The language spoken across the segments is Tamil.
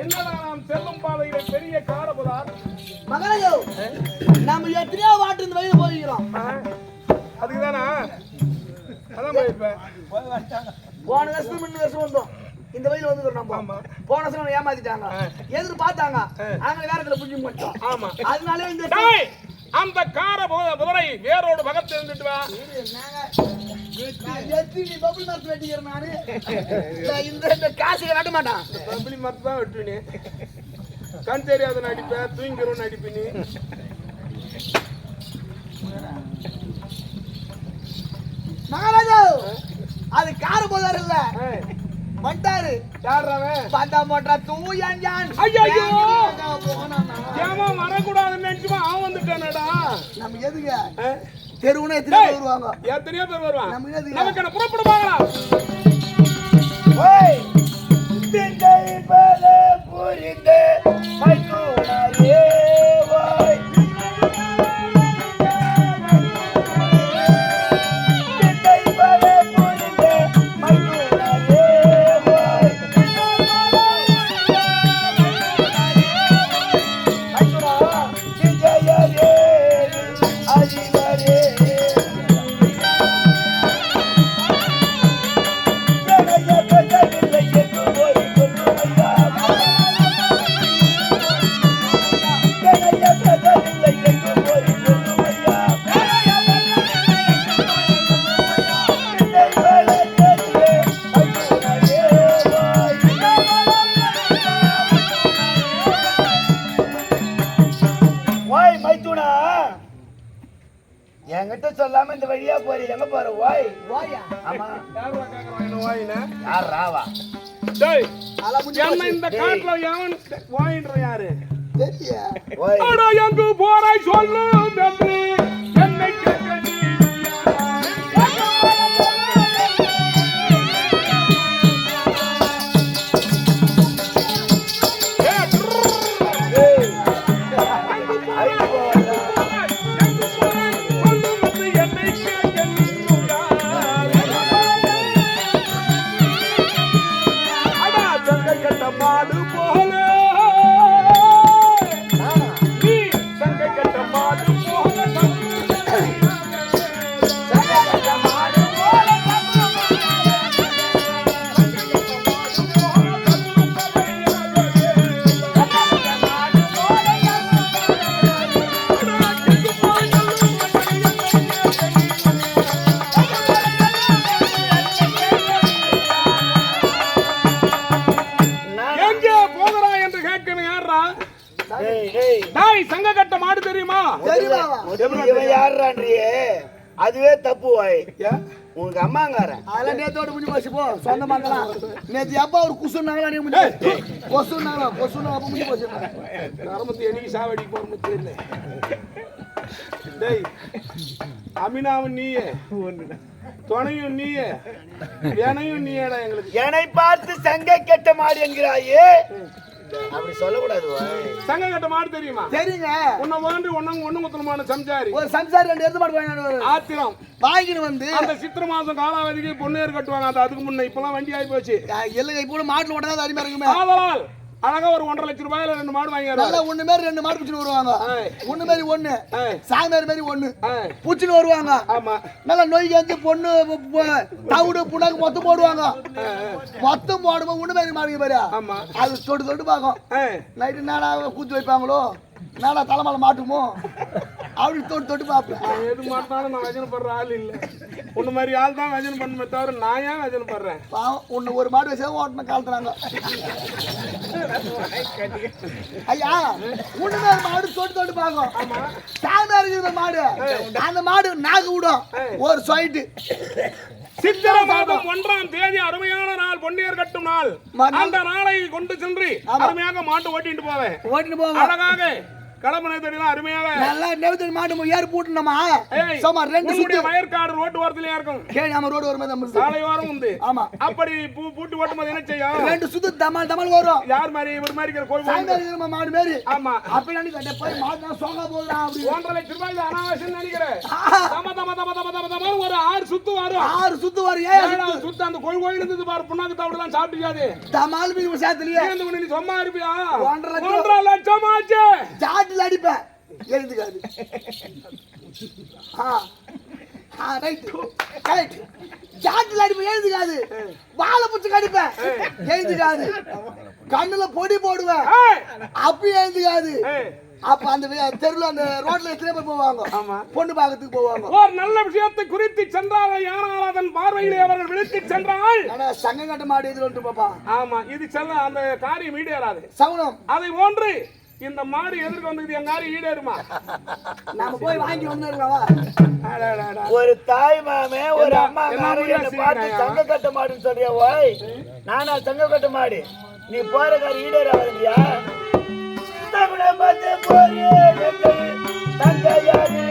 என்னடா நாம் செல்லும் பாதையில பெரிய காரபுதார் மகாராஜோ நம்ம எத்தனையோ வாட்டு இந்த வழியில போயிருக்கிறோம். அதுக்குதானா? அதான் போயிருப்பேன் போன வருஷம் முன்ன வருஷம் வந்தோம். இந்த வழியில வந்து நம்ம. போன வருஷம் ஏமாத்திட்டாங்க. எதிர்த்து பார்த்தாங்க நாங்க வேற இடத்துல புடிச்சு பண்ணிட்டோம் ஆமா. அதனால இந்த அந்த கார புதரை வேரோடு பகத்து இருந்துட்டு வா. பபுள் இந்த இந்த காசுக்கு வெட்ட மாட்டான். பம்பளி மரத்து தான் வெட்டுவினி. கண் தெரியாத நடிப்பேன் தூங்கிறோம் நடிப்பு நீ மகாராஜா அது காரு போதாரு இல்ல. வந்துட்டாரு யார்றாவன்? பார்த்தா போட்டா தூயான் ஜான் ஐயையோ! போனானா ஏமா வரக்கூடாதுன்னு நினைச்சுமா? அவன் வந்துட்டானடா. நம்ம எதுங்க? தெருவுனா எத்தனை பேர் வருவாங்க. எத்தனையோ பேர் வருவான். நமக்கு எதுக்கு? நமக்கு என்ன புறப்பட என்கிட்ட சொல்லாம இந்த வழியா போறீ எங்க போற? ஓய் வாயா? ஆமா. யார்ரா கேக்குறான் என்ன வாயின யார் ராவா டேய் என்ன. இந்த காட்டுல எவன் வாயின்ற யாரு? தெரியல. ஓய். அட எங்கு போறாய் சொல்லு தம்பி அதுவே தப்பு ஓய் உனக்கு அம்மாங்காரன். அதெல்லாம் நேத்தோட முடிஞ்சு போச்சு போ. சொந்தமாங்கலாம் நேத்து எப்ப ஒரு குசுனாங்களா நீ முடிஞ்சு. கொசுனாங்களா கொசுனா அப்ப முடிஞ்சு போச்சு. நரம்பத்தி என்னைக்கு சாவடி போறது தெரியல. டேய் அமினாவும் நீயே. துணையும் நீயே. வேணையும் நீயேடா எங்களுக்கு. என்னை பார்த்து சங்கை கெட்ட மாடு என்கிறாயே. அப்படி சொல்லக்கூடாது சங்க கட்ட மாடு தெரியுமா? தெரியுங்க. உன்னை வாண்டி ஒண்ணு முத்தலமான சம்சாரி. ஒரு சம்சாரி ரெண்டு எடுத்து வாங்கிட்டு ஆத்திரம். வாங்கிட்டு வந்து அந்த சித்திர மாசம் காலாவதிக்கு பொண்ணேர் கட்டுவாங்க. அது அதுக்கு முன்ன இப்பெல்லாம் வண்டி ஆகி போச்சு. எல்லை இப்போ மாட்டுல ஓட்டா தான் அருமையா இருக்குமே. அழகா ஒரு ஒன்றரை லட்சம் ரூபாயில ரெண்டு மாடு நல்லா வாங்கிடுறாரு ஒண்ணு மாரி ரெண்டு மாடு பிடிச்சிட்டு வருவாங்க. ஒண்ணு மாரி ஒண்ணு. சாமியார் மாரி ஒண்ணு. பிடிச்சிட்டு வருவாங்க. ஆமா. நல்லா நொய் வந்து பொண்ணு தவிடு புண்ணாக்கு மொத்தம் போடுவாங்க. மொத்தம் போடும்போது ஒண்ணு மாரி மாடுங்க பாரு. ஆமா. அது தொட்டு தொட்டு பார்க்கும். நைட்டு நாடா கூத்து வைப்பாங்களோ? நாடா தலைமையில மாட்டுமோ? அப்படி தொட்டு தொட்டு பார்ப்பேன் எது மாட்டாலும் நான் வஜனம் படுற ஆள் இல்ல. உன்ன மாதிரி ஆள் தான் வஜனம் பண்ணுமே தவிர நான் ஏன் வஜனம் படுறேன் பாவம் உன்னை ஒரு மாடு வச்சா ஓட்டணும் காலத்துனாங்க. ஐயா உண்மை மாடு தொட்டு தொட்டு பார்க்கும் சாமியா இருக்கிற மாடு. அந்த மாடு நாக்கு விடும். ஒரு சொயிட்டு. சித்திர மாதம் ஒன்றாம் தேதி அருமையான நாள் பொன்னியர் கட்டும் நாள். அந்த நாளை கொண்டு சென்று அருமையாக மாட்டு ஓட்டிட்டு போவேன். ஓட்டிட்டு போவோம் அழகாக கடம்பனை தடிலாம் அருமையாக நல்லா நெவுத்தடி மாட்டு ஏறு பூட்டணுமா ஏய், சும்மா ரெண்டு சுத்து. வயற்காடு ரோட்டு ஓரத்திலேயே இருக்கும்? கேள்வி நம்ம ரோடு நம்ம சாலையோரம் உண்டு. ஆமா. அப்படி பூ பூட்டு ஓட்டும்போது என்ன செய்யும்? ரெண்டு சுத்து தமால் தமால் வரும் யார் மாதிரி? இவர் மாதிரி இருக்கிற கோயில் சாயந்தரம் மாடு மாரி. ஆமா. அப்ப நினைக்க அடே போய் மாடு சோகா அப்படி ஒன்றரை இது அனாவசியம் நினைக்கிறேன். தம தம தம தம தம தம ஒரு ஆறு சுத்து வரும். ஆறு சுத்து வரும். ஏன் சுத்து அந்த கோயில் கோயில் இருந்தது பாரு. புண்ணாக்கு தவிடலாம் சாப்பிட்டுக்காது தமால் மீது சேர்த்துலயே. நீ சும்மா இருப்பியா. ஒன்றரை லட்சம் ஆச்சு. ஜாட்டில் அடிப்பேன். எழுதுக்காது ஆ. ஆ ஜாட்டில் அடிப்பேன் எழுதுக்காது வாழை பிடிச்சி கடிப்பேன். எழுதுக்காது கண்ணுல பொடி போடுவேன். அப்பயும் எழுதுக்காது அப்ப அந்த தெருல அந்த ரோட்ல எத்தனை பேர் போவாங்க? பொண்ணு பார்க்கறதுக்கு போவாங்க. ஒரு நல்ல விஷயத்தை குறித்து சென்றால் யானால் அதன் பார்வையிலே அவர்கள் விழித்து சென்றால்? சங்கம் கட்ட மாடு வந்துட்டு பாப்பா. ஆமா இது செல்ல அந்த காரியம் ஈடேறாது. சகுனம். அதை போன்று இந்த மாடு எதிர்க்கு வந்தது என் காரியம் ஈடேறுமா நாம போய் வாங்கி வந்துருக்கவா அடடடா. ஒரு தாய் மாமே ஒரு அம்மா பார்த்து? சங்க கட்ட மாடுன்னு சொல்றியா ஓய் நானா சங்க கட்ட மாடு நீ போற காரி ஈடேற வரலையா தமிழ பார்த்து போறியே தங்கையாரு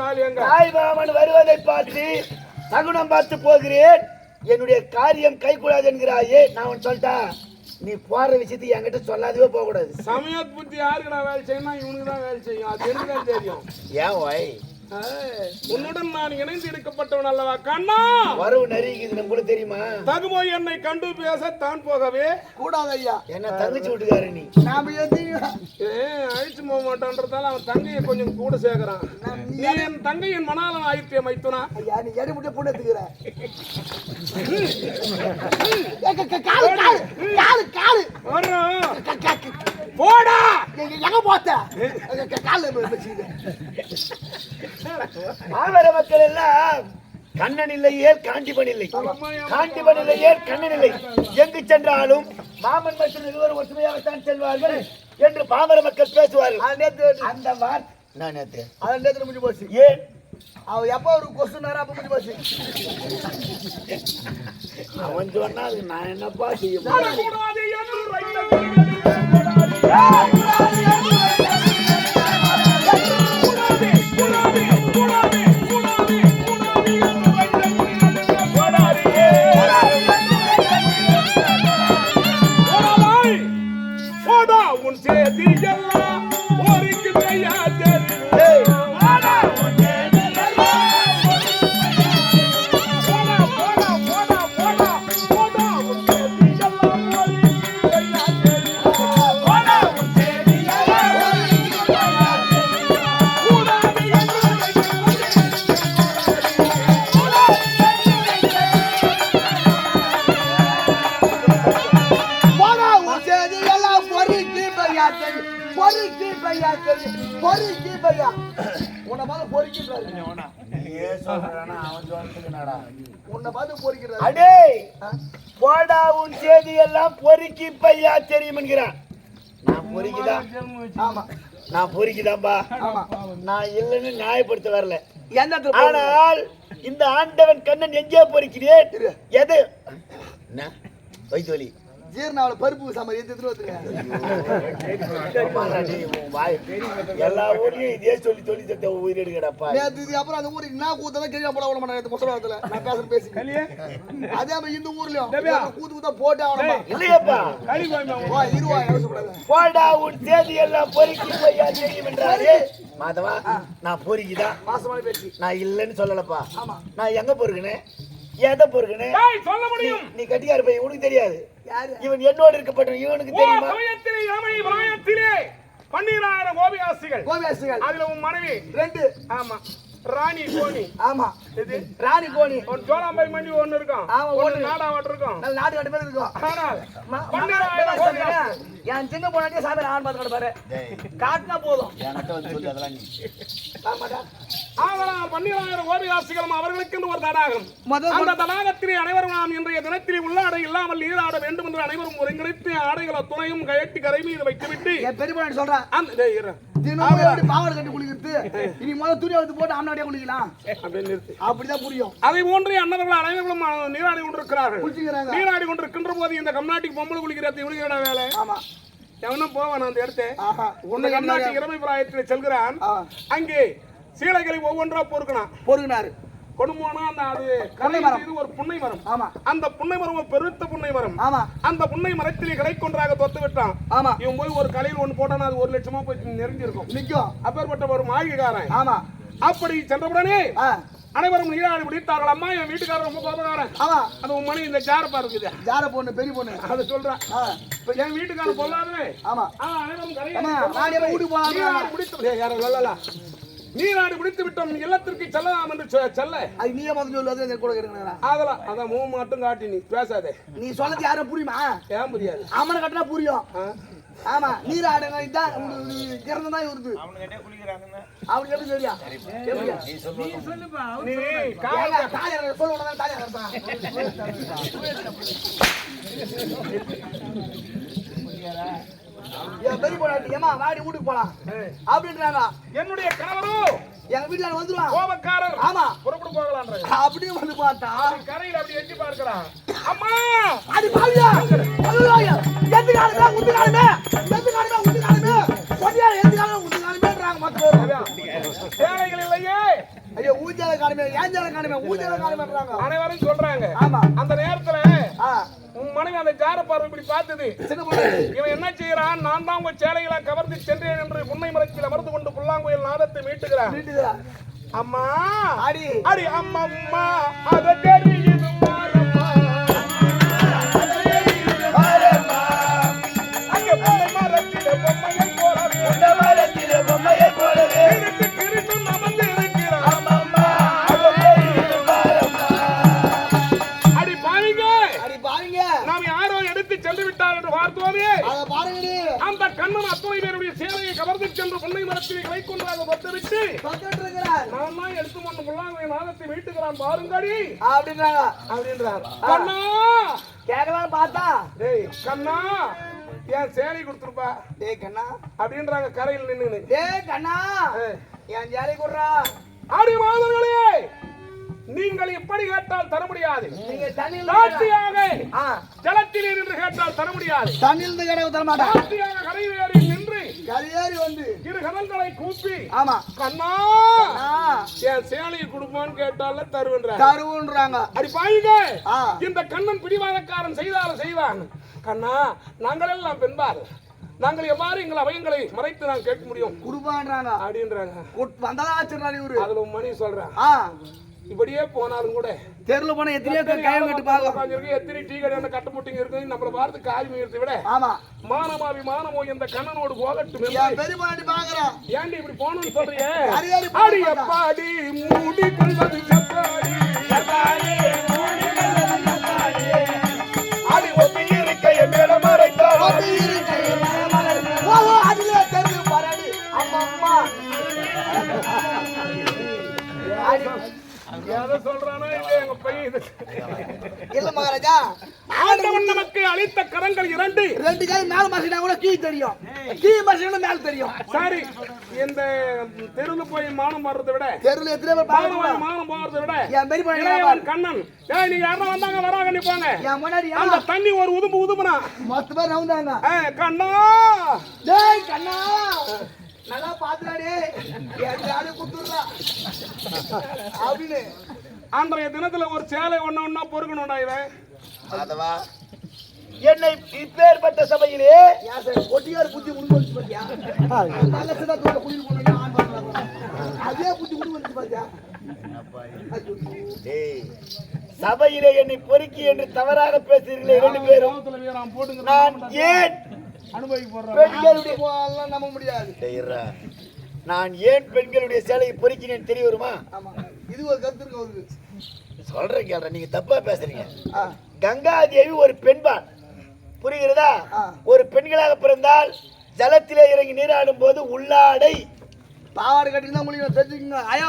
ஆள் எங்க? தாய்மாமன் வருவதை பார்த்து சகுனம் பார்த்து போகிறேன். என்னுடைய காரியம் கைகூடாது என்கிறாயே நான் உன் சொல்லிட்டேன். நீ போற விஷயத்தை என்கிட்ட சொல்லாதவே போக கூடாது சமயத் புத்தி யாருக்குடா வேலை செய்யணும் இவனுக்கு தான் வேலை செய்யும். அது எனக்கு தான் தெரியும். ஏன் ஒய் உன்னுடன் நான் இணைந்து எடுக்கப்பட்டவன் அல்லவா கண்ணா? வரவு நரிக்குது உங்களுக்கு தெரியுமா? தகுமோ என்னை கண்டு பேச தான் போகவே கூடாது ஐயா. என்ன தங்கச்சி விட்டுக்காரு நீ. நாம அழிச்சு போக மாட்டான்றதால அவன் தங்கையை கொஞ்சம் கூட சேர்க்கறான். நீ என் தங்கையின் மணாளன் ஆயிரத்திய மைத்துனா. ஐயா நீ எடி முட்டை பொண்ணு எடுத்துக்கிற. காலு காலு காலு போடா. எங்க எங்க போத்த காலு மாவர மக்கள் எல்லாம் கண்ணன் இல்லையே காண்டிபன் இல்லை. காண்டிபன் இல்லையே கண்ணன் இல்லை. எங்கு சென்றாலும் மாமன் மற்றும் இருவர் ஒற்றுமையாகத்தான் செல்வார்கள் என்று பாமர மக்கள் பேசுவார்கள். அந்த வார்த்தை நான் நேத்து. அதான் நேத்து முடிஞ்சு போச்சு. ஏன்? அவ எப்ப ஒரு நேரம் அப்ப முடிஞ்சு போச்சு. அவன் சொன்னா அது நான் என்னப்பா செய்ய கூடாது, கூடாது, பொறுக்கி பையா உன்னை பார்த்து பொறுக்கி? உன்னை பார்த்து பொறுக்கிறாரு அடே! போடா உன் செய்தி எல்லாம் பொறுக்கி பையா தெரியும் என்கிறான். நான் பொறுக்கிதான் ஆமா. நான் பொறுக்கிதான்பா? ஆமா. நான் இல்லைன்னு நியாயப்படுத்த வரல? ஆனால் இந்த ஆண்டவன் கண்ணன் எங்கே பொறுக்கிறேன்? எது? வலி ஜீரணாவில பருப்பு சாம்பார் எந்த இடத்துல வச்சுருக்கேன். எல்லா ஊர்லயும் இதே சொல்லி சொல்லி தத்த உயிர் எடுக்கடாப்பா. அப்புறம் அந்த ஊருக்கு என்ன கூத்தெல்லாம் கேள்வி போட விட மாட்டேன் முசலாவத்துல நான் பேசுற பேசி. அதே மாதிரி இந்த ஊர்லயும். கூத்து கூத்தா போட்டு ஆகணுமா? இல்லையப்பா. இருவா போடா உன் தேதி எல்லாம் பொறுக்கி பையா தெரியும் என்றாரு? மாதவா நான் பொறுக்கிதான். மாசமான பேச்சு. நான் இல்லைன்னு சொல்லலப்பா. ஆமா. நான் எங்க பொறுக்குனேன் எதை பொறுக்குனேன் டேய் சொல்ல முடியும். நீ கட்டியாரு பையன் உனக்கு தெரியாது. இவன் என்னோடு இருக்கப்பட்ட இவனுக்கு தெரியுமா? சமயத்திலே இளமை பிராயத்திலே பன்னீராயிரம் கோபியாசிகள். கோபியாசிகள். அதுல உன் மனைவி. ரெண்டு. ஆமா. ராணி கோணி. ஆமா. இது ராணி கோணி. ஒரு ஜோலாம்பாய் மண்டி ஒண்ணு இருக்கும். ஆமா, ஒண்ணு ஒண்ணு. நாடாவட்டு இருக்கும். நல்ல நாட்டு கட்டு பேர் இருக்கும். ஆனால் ம- பன்னீராயிரம் ம- கோபியாசிகள் என் சின்ன பொண்ணாட்டியே சாமி ஆன் பார்த்து பாரு. காட்டினா போதும். என்கிட்ட வந்து சொல்லி அதெல்லாம் நீ. ஆமாடா. ஆகலாம் பன்னீராயிரம் கோபியாசிகளும் அவர்களுக்கென்று ஒரு தடாகம். முதல் அந்த தடாகத்திலே அனைவரும் நாம் இன்றைய தினத்திலே உள்ளாடை இல்லாமல் நீராட வேண்டும் என்று அனைவரும் ஒருங்கிணைத்து ஆடைகளை துணையும் கயட்டி கரை மீது வைத்துவிட்டு பெரிய சொல்றேன் அந்த டேய் இரு. தினமும் எப்படி பாவாடை கட்டி குளிக்கிறது? இனி முதல்ல துணி எடுத்து போட்டு ஆம்னாடியா குளிக்கலாம். அப்படிதான் புரியும். அதை போன்றே அன்னவர்கள் அனைவரும் நீராடி கொண்டிருக்கிறார்கள். குளிச்சுக்கிறாங்க. நீராடி கொண்டிருக்கின்ற போது இந்த கம்நாட்டுக்கு பொம்பளை குளிக்கிறது இவனுக்கு வேலை? ஆமா. எவனும் போவான் அந்த இடத்தை. உன்னை கம்நாட்டு இறமை பிராயத்தில் செல்கிறான். அங்கே சீலைகளை ஒவ்வொன்றா பொறுக்கணும் பொறுக்கினாரு. கொண்டு போனா அந்த அது கரை மரம். ஒரு புன்னை மரம். ஆமா. அந்த புன்னை மரம் ஒரு பெருத்த புன்னை மரம். ஆமா. அந்த புன்னை மரத்திலே கொன்றாக தொத்து விட்டான். ஆமா. இவன் போய் ஒரு கலையில் ஒன்று போட்டானா அது ஒரு லட்சமா போய் நெருங்கியிருக்கும். நிக்கும். அப்பேற்பட்ட ஒரு மாளிகைக்காரன். ஆமா. அப்படி சென்றவுடனே அனைவரும் நீராடி முடித்தார்கள். அம்மா என் வீட்டுக்காரர் ரொம்ப கோபக்காரன். அது உன் மணி இந்த ஜாரப்பா இருக்குது. ஜார பொண்ணு பெரிய பொண்ணு. அதை சொல்றேன் என் வீட்டுக்காரர் பொல்லாதவே. ஆமா. அனைவரும் வீட்டுக்கு போலாம்? முடித்து யாரும் சொல்லல. நீராடி முடித்து விட்டோம். இல்லத்திற்கு செல்லலாம் என்று செல்ல. அது நீயே முதல்ல சொல்லு. அது கூட கேட்குறா அதெல்லாம் அதான் மூணு மட்டும் காட்டி நீ. பேசாதே. நீ சொல்றது யாரும் புரியுமா? ஏன் புரியாது? அம்மனை கட்டினா புரியும்? ஆமா நீர் ஆடுங்க இதான் இறந்து தான் வருது அவனுக்கு எப்படி. என் பெரிய பொண்ணாட்டி, ஏம்மா, வாடி வீட்டுக்கு போலாம். அப்படின்றாங்க என்னுடைய கணவரோ? எங்க வீட்டுல வந்துருவான் கோபக்காரர். ஆமா. புறப்பட்டு போகலான்ற அப்படின்னு வந்து பார்த்தா. கரையில் அப்படி எட்டி பார்க்கிறான். அம்மா! அடி பாவியா! ஐயோ எந்த காலமே உண்டு காலமே எந்த காலமே உண்டு காலமே பொடியா எந்த காலமே உண்டு காலமேன்றாங்க பேர் சேலைகள் இல்லையே. ஐயோ ஊஞ்சல காலமே ஏஞ்சல காலமே ஊஞ்சல காலமேன்றாங்க அனைவரும் சொல்றாங்க. ஆமா. அந்த நேரத்துல ஆ. உன் மனைவி அந்த ஜார பார்வை இப்படி பார்த்தது. இவன் என்ன செய்யறான்? நான் தான் உங்க சேலைகளை கவர்ந்து சென்றேன் என்று புன்னை மரத்தில் அமர்ந்து கொண்டு புல்லாங்குயில் நாதத்தை மீட்டுகிறான் அம்மா. அடி அடி அம்மா அம்மா. அத தெரியுது அப்படின்றாங்க. அப்படின்றார். கண்ணா! கேட்கலாம் பார்த்தா. டேய் கண்ணா! ஏன் சேலை கொடுத்துருப்பா? டேய் கண்ணா. அப்படின்றாங்க கரையில் நின்னு டேய் கண்ணா. என் ஜாலி குடுறா? ஆடி மாதங்களே நீங்கள் எப்படி கேட்டால் தர முடியாது. சாட்சியாக ஜலத்தில் நின்று கேட்டால் தர முடியாது. தண்ணியில் இருந்து கடை தர மாட்டா சாட்சியாக கரையில் ஏறி கரையேறி வந்து. இரு கடல்களை கூப்பி ஆமா. கண்ணா என் சேலையை கொடுப்பான்னு கேட்டால தருவேன்றார். தருவுன்றாங்க. அடி பாயுங்க. இந்த கண்ணன் பிடிவாதக்காரன் செய்தாலும் செய்வான். கண்ணா நாங்கள் எல்லாம் பெண்பார் நாங்கள் எவ்வாறு எங்கள் அபயங்களை மறைத்து நான் கேட்க முடியும்? குடுப்பான்றாங்க அப்படின்றாங்க. வந்தாலும் ஆச்சுறாரு இவரு. அதுல மணி சொல்றேன் இப்படியே போனாலும் கூட தெருல போன எத்தனையோ கையம் கட்டு பாக்க உட்கார்ந்திருக்கு, எத்தனை டீ கடை கட்ட முட்டிங்க இருக்கு? நம்மள பார்த்து காரி மீறதை விட ஆமா. மானமாவி மானமோ இந்த கண்ணனோடு போகட்டும் பாண்டி பாக்குறேன் ஏன்டி இப்படி போகணும்னு சொல்றியே கரையேறி அடி எப்பாடி மூடி கொள்வது எப்பாடி அடி சொல்றானோ இல்ல எங்க பையன். இல்ல மகாராஜா. ஆண்டவன் நமக்கு அளித்த கரங்கள் இரண்டு. ரெண்டு கை மேல மசினா கூட கீ தெரியும். கீ மசினா மேல தெரியும். சரி இந்த தெருவில் போய் மானம் வர்றதை விட தெருல எத்தனை பேர் மானம் பாக்க மானம் போறதை விட என் பெரிய இளையவன் கண்ணன். ஏய் நீங்க யாரும் வந்தாங்க? வராங்க நிப்பாங்க என் முன்னாடி அந்த தண்ணி ஒரு உதும்பு உதும்புனா. மொத்த பேர் நவுந்தாங்க ஏய், கண்ணா! டேய் கண்ணா! நல்லா பாத்துறாடே ஆளு குத்துறா அப்படின்னு. அன்றைய தினத்துல ஒரு சேலை ஒண்ணு ஒண்ணா பொறுக்கணும்டா இவன். அதவா என்னை இப்பேற்பட்ட சபையிலே கொட்டியார் புத்தி உண்டு வந்து பாத்தியா நல்ல சிதா தூக்க குளிர் போனீங்க ஆன் பண்றாங்க அதே புத்தி உண்டு வந்து பாத்தியா டேய், சபையிலே என்னை பொறுக்கி என்று தவறாக பேசுகிறீர்களே இரண்டு பேரும். நான் ஏன் அனுபவிக்க நம்ப முடியாது. நான் ஏன் பெண்களுடைய சேலையை பொறுக்கினேன் தெரிய வருமா ஆமா. இது ஒரு கருத்து இருக்கு அவருக்கு. சொல்றேன் கேள்ற நீங்க தப்பா பேசுறீங்க. ஆ, கங்காதேவி ஒரு பெண்பாள் புரிகிறதா? ஆ. ஒரு பெண்களாக பிறந்தால் ஜலத்திலே இறங்கி நீராடும் போது உள்ளாடை. பாவாடை தான் முடியும் தெரிஞ்சுக்கங்க ஆயா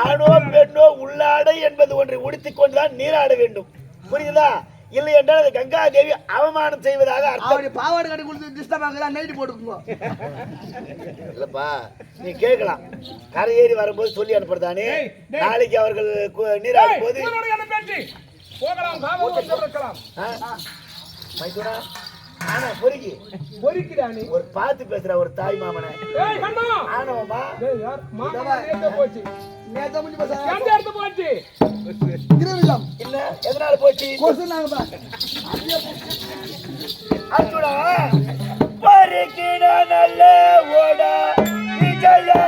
ஆணோ பெண்ணோ உள்ளாடை என்பது ஒன்றை உடுத்திக் கொண்டுதான் நீராட வேண்டும். புரியுதா இல்லை என்றால் அது கங்காதேவி அவமானம் செய்வதாக அர்த்தம். அவருடைய பாவாடை கட்டி கொடுத்து டிஸ்டர்ப் ஆகுதா நைட்டு போட்டுக்குங்க இல்லப்பா நீ கேட்கலாம். கரை ஏறி வரும்போது சொல்லி அனுப்புறதானே. நாளைக்கு அவர்கள் நீராடும் போது போகலாம் ஆனா பொறுக்கி. பொறிக்கிறா நீ. ஒரு பார்த்து பேசுற ஒரு தாய் மாமனை. ஆனவமா போச்சு. போச்சு? இல்ல எதனால போச்சு? கொசு நாங்க பா. அர்ஜுனா பறிக்கிட நல்ல ஓடா. விஜயா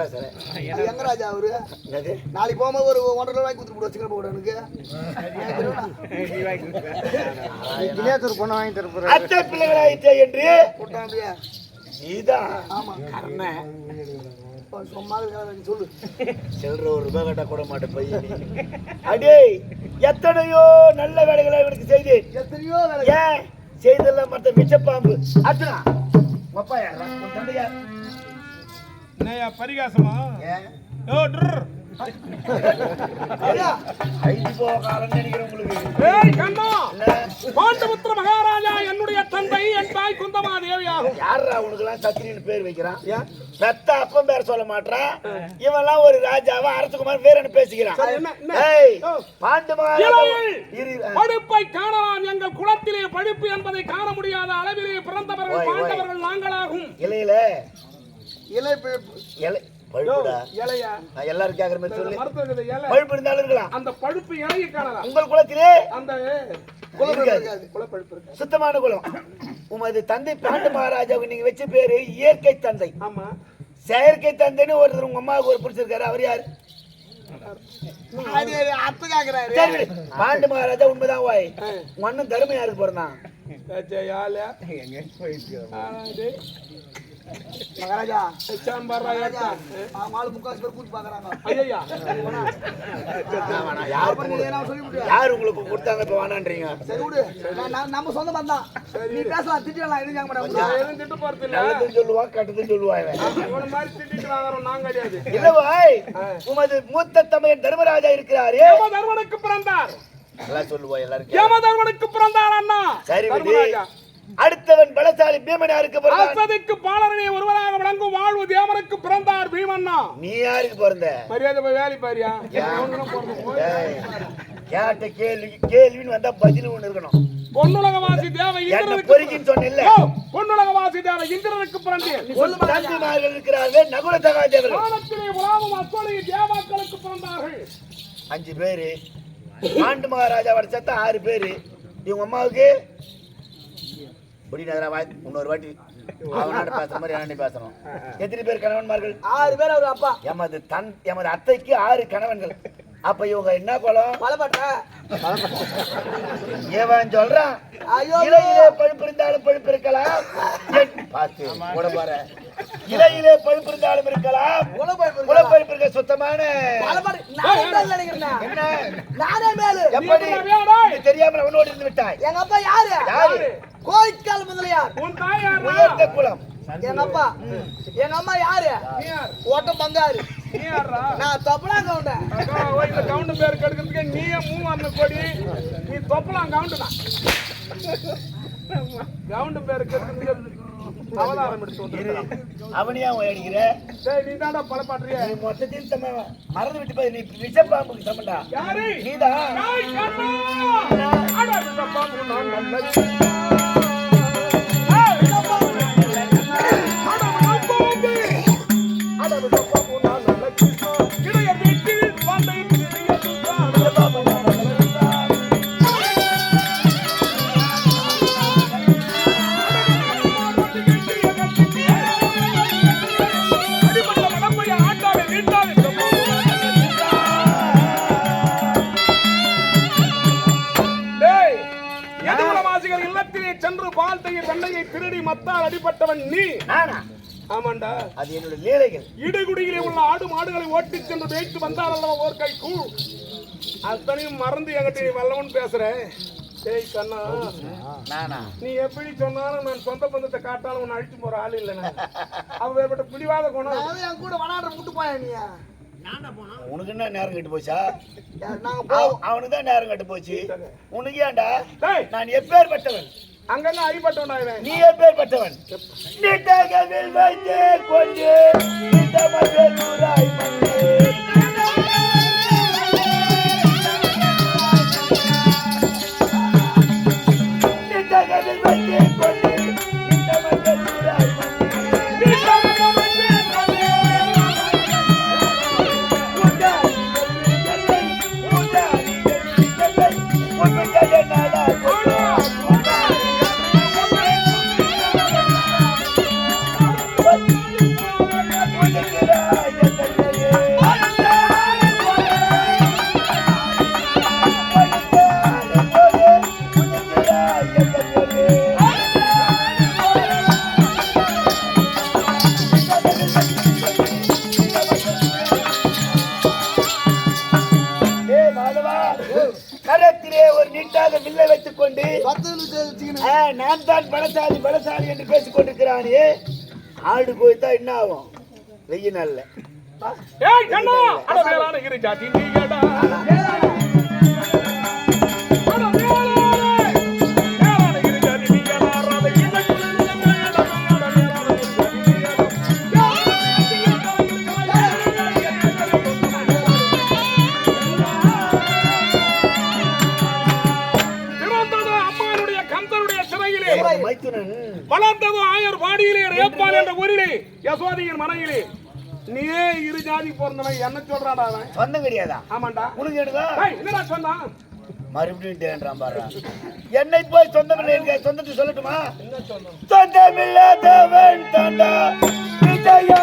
பேசுறேன். எங்க ராஜா அவரு? நாளைக்கு போகும்போது ஒரு ஒன்றரை ரூபாய் கொடுத்து போடு வச்சுக்கிற போட எனக்கு. அத்தை பிள்ளைகளாயிற்று என்று போட்டான் அப்படியே நீதான். ஆமா. கர்ண. இப்ப சும்மா இருக்காத நீ சொல்லு. சில்லற ஒரு ரூபாய் கட்ட கூட மாட்டேன் பையன் நீ. அடே எத்தனையோ நல்ல வேலைகளை இவனுக்கு செய்தேன். எத்தனையோ வேலை ஏன்? செய்தெல்லாம் மத்த மிச்சப்பாம்பு. அர்ஜுனா அப்பா யாரா? உன் தந்தை யார் என்னையா பரிகாசமா? ஓ ட்ர் மகாராஜா என்னுடைய தந்தை என் தாய் குந்தமா தேவியாகும் யாரா உனக்கெல்லாம் சத்திரின்னு பேர் வைக்கிறான்? பெத்த அப்பன் பேர் சொல்ல மாட்டான் இவன்லாம் ஒரு ராஜாவா அரசகுமார் வேறன்னு ஆ. படுப்பை காணலாம் எங்கள் குலத்திலே படுப்பு என்பதை காண முடியாத அளவிலே பிறந்தவர்கள். பாண்டவர்கள் நாங்களாகும். இலையில இலை பிழப்பு. இலை பழுப்புடா? இலையா? நான் எல்லாரும் கேக்குற மாதிரி சொல்லு. பழுப்பு இருந்தாலும் இருக்கலாம். அந்த பழுப்பு இலையை காணலாம். உங்கள் குலத்திலே அந்த இருக்கு சுத்தமான குலம் உமது தந்தை பாண்டு மகாராஜாவுக்கு நீங்க வச்ச பேரு இயற்கை தந்தை. ஆமா. செயற்கை தந்தைன்னு ஒருத்தர் உங்க அம்மாவுக்கு ஒரு பிடிச்சிருக்காரு. அவர் யாரு. பாண்டு மகாராஜா உண்மைதான் வாய். உங்க அண்ணன் தர்ம யாருக்கு பிறந்தான் யால மகாராஜா. மகாராஜா அவங்க ஆளு முக்காசு பேர் பாக்குறாங்க ஐயா யார் உங்களுக்கு கொடுத்தாங்க இப்ப வேணான்றீங்க சரி விடு. நான் நான் நம்ம சொந்த பந்தம் நீ பேசலாம். திட்டலாம் எதுவும் கேட்க மாட்டேன் எதுவும் திட்டு போறது இல்ல. நல்லதும் சொல்லுவான் கெட்டதும் இவன். இவன மாதிரி திட்டிட்டு வாங்குறோம் கிடையாது. இல்ல உமது மூத்த தமையன் தர்மராஜா இருக்கிறாரு. தர்மனுக்கு பிறந்தார். எல்லாம் சொல்லுவோம் எல்லாரும் யம தர்மனுக்கு பிறந்தார் அண்ணா. சரி விடு. அடுத்தவன் பலசாலி பீமன் பிறந்தான் அசதிக்கு பாலரனே ஒருவராக விளங்கும் வாழ்வு தேவனுக்கு பிறந்தார் பீமண்ணா நீ யாருக்கு பிறந்த? மரியாதை போய் வேலை பாரியா? கேட்ட கேள்வி கேள்வின்னு வந்தா பதில் ஒண்ணு இருக்கணும். பொன்னுலகவாசி தேவ என்ன இந்திரனுக்கு பொறுக்கின்னு சொன்னேன்ல. யோ, பொன்னுலகவாசி தேவ இந்திரனுக்கு பிறந்தேன் இருக்கிறார்கள் நகுல சகாதேவர்கள் வானத்திலே உலாவும் அத்தனை தேவாக்களுக்கு பிறந்தார்கள். அஞ்சு பேரு. பாண்டு மகாராஜாவோட சத்தம் ஆறு பேரு. இவங்க அம்மாவுக்கு முடியாதா வாய் இன்னொரு வாட்டி. அவனாண்ட பேசுற மாதிரி என்னாண்ட பேசணும். எத்தனை பேர் கணவன்மார்கள்? ஆறு பேர் அவர் அப்பா. எமது தன் எமது அத்தைக்கு ஆறு கணவன்கள். அப்ப இவங்க என்ன குலம்? பலப்பட்ட. ஏவன் சொல்றான் இலையிலே பழுப்பு இருந்தாலும் பழுப்பு இருக்கலாம். பார்த்து உடம்பார இலையிலே பழுப்பு இருந்தாலும் இருக்கலாம். உடம்பழுப்பு இருக்க சுத்தமான. என்ன நானே மேலு. எப்படி இது தெரியாமல் அவனோடு இருந்து விட்டாய். எங்க அப்பா யாரு? யாரு? கோயிக்கால் முதலியார். உன் தாய் யாரா? உயர்ந்த குலம். எங்க அப்பா. எங்க அம்மா யாரு? நீ யார்? ஓட்ட பங்காரு? நான் தப்பலா கவுண்டேன் கவுண்டு பேர் கெடுக்கிறதுக்கு நீயே மூவார்ந்த கொடி. நீ தொப்பலாம் கவுண்டு தான் கவுண்டு பேர் கெடுக்கிறதுக்கு அவதாரம் எடுத்து வந்துருக்கான். அவனையா அடிக்கிற? டேய் நீ தான்டா பழப்பாட்டுறிய. நீ மொத்தத்தில் மறந்து விட்டு போய் நீ விஷப்பாம்புக்கு சமண்டா யாரு? நீதான். கண்ணா! அட பாம்பு நான் நல்லது. இல்லத்திலே சென்று பால் தயிர் வெண்ணையை திருடி மத்தால் அடிபட்டவன் நீ. ஆமாண்டா. அது என்னோட லீலைகள். இடுகுடியிலே உள்ள ஆடு மாடுகளை ஓட்டிச் சென்று வைத்து வந்தால் அல்லவா ஓர் கை? கூழ் அத்தனையும் மறந்து என்கிட்ட நீ வல்லவன் பேசுற. டேய் கண்ணா. நீ எப்படி சொன்னாலும் நான் சொந்த பந்தத்தை காட்டாலும் உன்னை அழிச்சு போற ஆள் இல்லை நான் அவ ஏற்பட்ட பிடிவாத குணம் என் கூட விளையாடுற முட்டு போயா நீ உனக்கு என்ன நேரம் கெட்டு போச்சா? அவனுக்கு தான் நேரம் கெட்டு போச்சு. உனக்கு ஏன்டா? நான் எப்பேற்பட்டவன்? அங்கங்க அடிபட்டவன் இவன்? நீ எப்பேற்பட்டவன்? நீட்டகவில் வைத்து கொண்டு. நீட்டகவில் வைத்து கொண்டு ஆடு போய்த்தா என்ன ஆகும்? வெய்ய நாள்ல. ஜாதி பிறந்தவன் என்ன சொல்றாடா அவன்? சொந்தம் கிடையாதா ஆமாண்டா. உனக்கு எடுதா என்னடா சொன்னான் மறுபடியும் தேன்றான் பாரு. என்னை போய் சொந்தம் இல்லை சொந்தத்தை சொல்லட்டுமா? என்ன சொன்னான் சொந்தமில்லாதவன் தாண்டா. விஜயா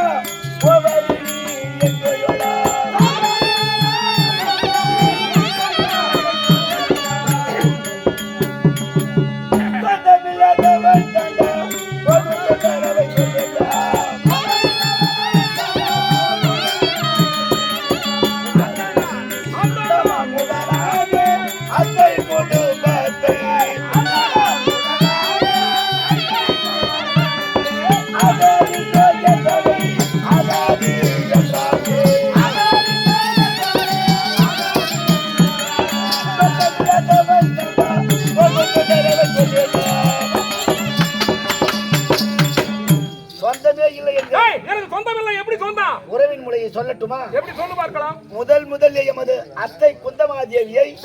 ஏய்,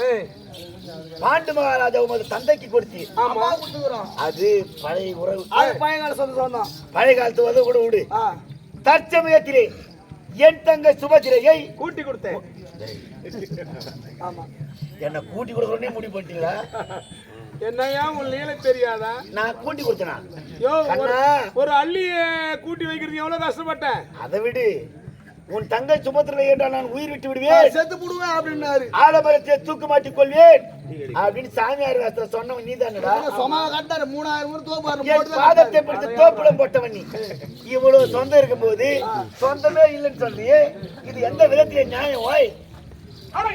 பாண்டு மகாராஜா உமது தந்தைக்கு கொடுத்துக்கிறோம். அது பழைய உறவு. அது பையன் சொந்த சொந்தம் பழைய காலத்து வந்து கூட விடு. ஆ. தற்சமயத்திலே என் தங்கை சுபத்திரையை கூட்டி கொடுத்தேன். ஆமா. என்னை கூட்டி கொடுக்கறோன்னே முடிவு பண்ணிட்டீங்களா என்னையா உன் லீலை தெரியாதா? நான் கூட்டி கொடுத்தனா? யோ ஒரு- கண்ணா. ஒரு அள்ளிய கூட்டி வைக்கிறது எவ்வளவு கஷ்டப்பட்டேன்? அதை விடு. உன் தங்கை சுமத்திரலை என்றால் நான் உயிர் விட்டு விடுவேன்? செத்து புடுவேன் அப்படின்னாரு. ஆலமரத்தை தூக்கு மாட்டிக் கொள்வேன். அப்படின்னு சாமியார் வாசல சொன்னவன் நீதானடா? சொமா கட்டாரு மூணாயிரம் தோப்பாரு என் பாதத்தை பிடித்து தோப்புல போட்டவன் நீ. இவ்வளவு சொந்தம் இருக்கும்போது சொந்தமே இல்லைன்னு சொல்றியே. இது எந்த விதத்தில நியாயம்? ஓய். அட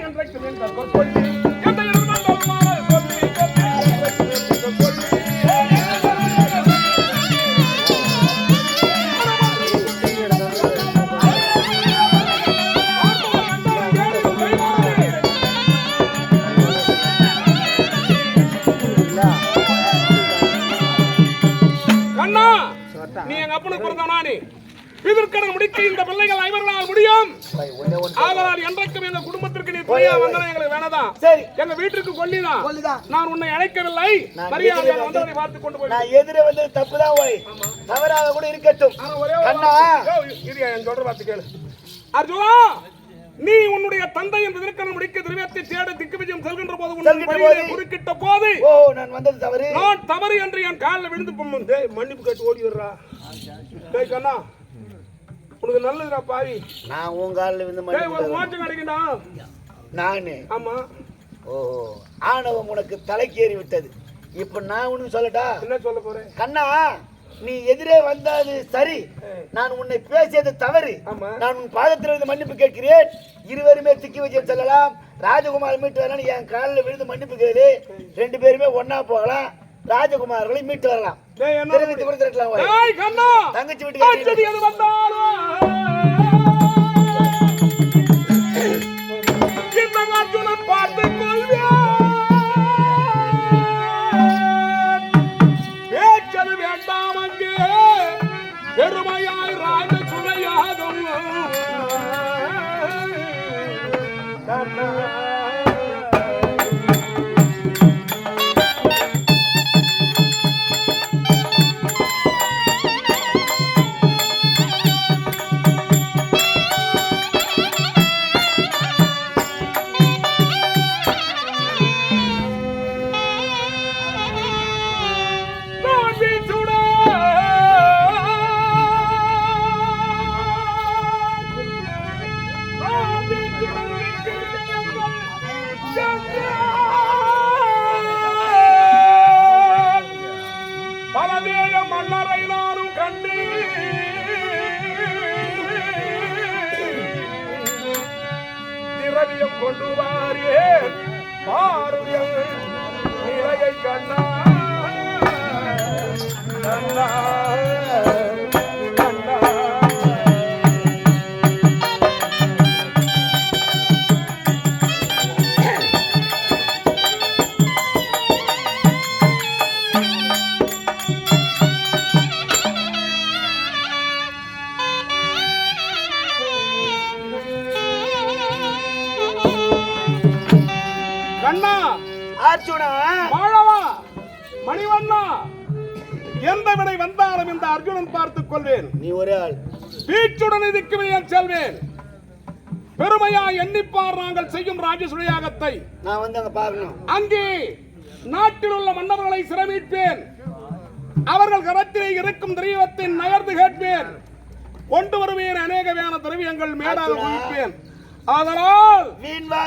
இதற்கடன் முடிக்க இந்த பிள்ளைகள் ஐவர்களால் முடியும். ஆதலால் என்றைக்கும் எங்க குடும்பத்திற்கு நீ துணையா வந்தது எங்களுக்கு வேணாதான் சரி. எங்க வீட்டுக்கு கொல்லிதான். நான் உன்னை அழைக்கவில்லை. எதிரே வந்தவனை பார்த்து கொண்டு போய் நான் எதிர வந்தது தப்புதான் ஓய். தவறாக கூட இருக்கட்டும். யோ, இரு, என் சொல்ற வார்த்தை கேளு. அர்ஜுனா நீ உன்னுடைய தந்தை என்று திருக்கணம் முடிக்க திரவியத்தை தேட திக்கு விஜயம் செல்கின்ற போது உன் செல்கின்ற வழியிலே போது. குறுக்கிட்ட போது ஓ நான் வந்தது தவறு. நான் தவறு என்று என் காலில் விழுந்து மன்னிப்பு கேட்டு ஓடி வர்றா டேய் கண்ணா. உனக்கு நல்லதுடா பாவி. நான் உன் காலில் வந்து டேய் ஒரு மன்னிப்பு மோச்சம் கிடைக்குடா நானு. ஆமா. ஓ ஆணவம் உனக்கு தலைக்கேறி விட்டது. இப்ப நான் உனக்கு சொல்லட்டா? என்ன சொல்ல போறேன் கண்ணா நீ எதிரே வந்தது சரி. நான் உன்னை பேசியது தவறு. நான் உன் பாதத்தில் இருந்து மன்னிப்பு கேட்கிறேன். இருவருமே திக்கி வச்சு செல்லலாம். ராஜகுமார் மீட்டு வரலாம் என் காலில் விழுந்து மன்னிப்பு கேளு. ரெண்டு பேருமே ஒண்ணா போகலாம். ராஜகுமார்களை மீட்டு வரலாம். தெரிவித்து கொடுத்துருக்கலாம் தங்கச்சி வீட்டுக்கு ஆச்சரி எது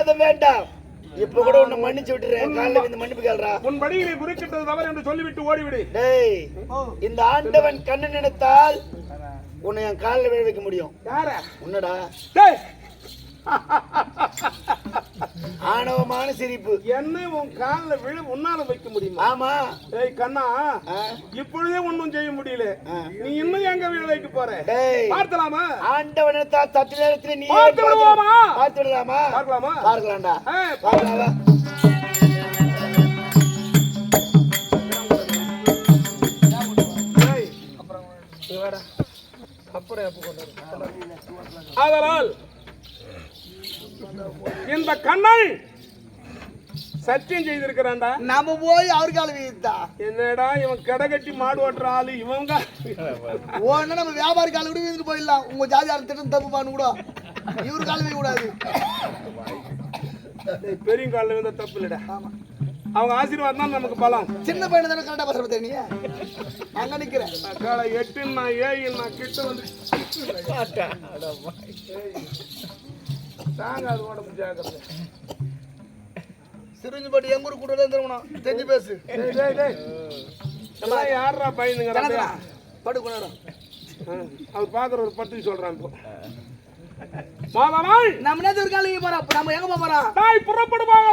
வீண்வாதம் வேண்டாம். இப்ப கூட உன்னை மன்னிச்சு விட்டுறேன். காலைல வந்து மன்னிப்பு கேள்றா உன் வழியிலே குறுக்கிட்டது தவறு என்று சொல்லிவிட்டு ஓடிவிடு. டேய் இந்த ஆண்டவன் கண்ணு நினைத்தால் உன்னை என் காலில் விழ வைக்க முடியும். யார? உன்னடா. டேய். ஆணவமான சிரிப்பு என்ன உன் காலில் விழு உன்னால வைக்க முடியுமா? ஆமா. ஏய் கண்ணா இப்பொழுதே ஒண்ணும் செய்ய முடியல. நீ இன்னும் எங்க விழ வைக்க போற? டேய் பார்த்தலாமா ஆண்டவன் சற்று நேரத்துல நீ பார்த்து விடுவோமா? பார்த்து விடலாமா பார்க்கலாமா? பார்க்கலாம்டா. பார்க்கலாமா? ஏய், இங்க வாடா. அப்புறம் எப்ப கொண்டு வர? ஆதலால் இந்த கண்ணை சத்தியம் செய்திருக்கிறான்டா. நம்ம போய் அவரு கால என்னடா இவன் கடை கட்டி மாடு ஓட்டுற ஆளு இவங்க? ஒன்னு நம்ம வியாபாரி கால விட வீழ்ந்து போயிடலாம். உங்க ஜாதியார் திட்டம் தப்பு பண்ணு கூட. இவரு கால கூடாது. பெரிய காலில் வந்து தப்பு இல்லடா. ஆமா. அவங்க ஆசீர்வாதம் தான் நமக்கு பலம். சின்ன பையனை தானே கரெக்டா பேசுற பத்தியா நீ அங்க நிக்கிறேன். காலை எட்டுன்னா ஏழு நான் கிட்ட வந்து தாங்க அது உடம்பு ஜாக்கிரதை. சிரிஞ்சு பாட்டு எங்க ஊர் கூட திரும்பணும் தெரிஞ்சு பேசு. யாரா பையனுங்க கணக்குடா படு கொண்டாடும் அவர் பாக்குற ஒரு பத்தி சொல்றான் இப்போ. மாதனாய் நம்ம நேத்து ஒரு காலைக்கு போறோம். நம்ம எங்க போறோம்? தாய் புறப்படுவாங்க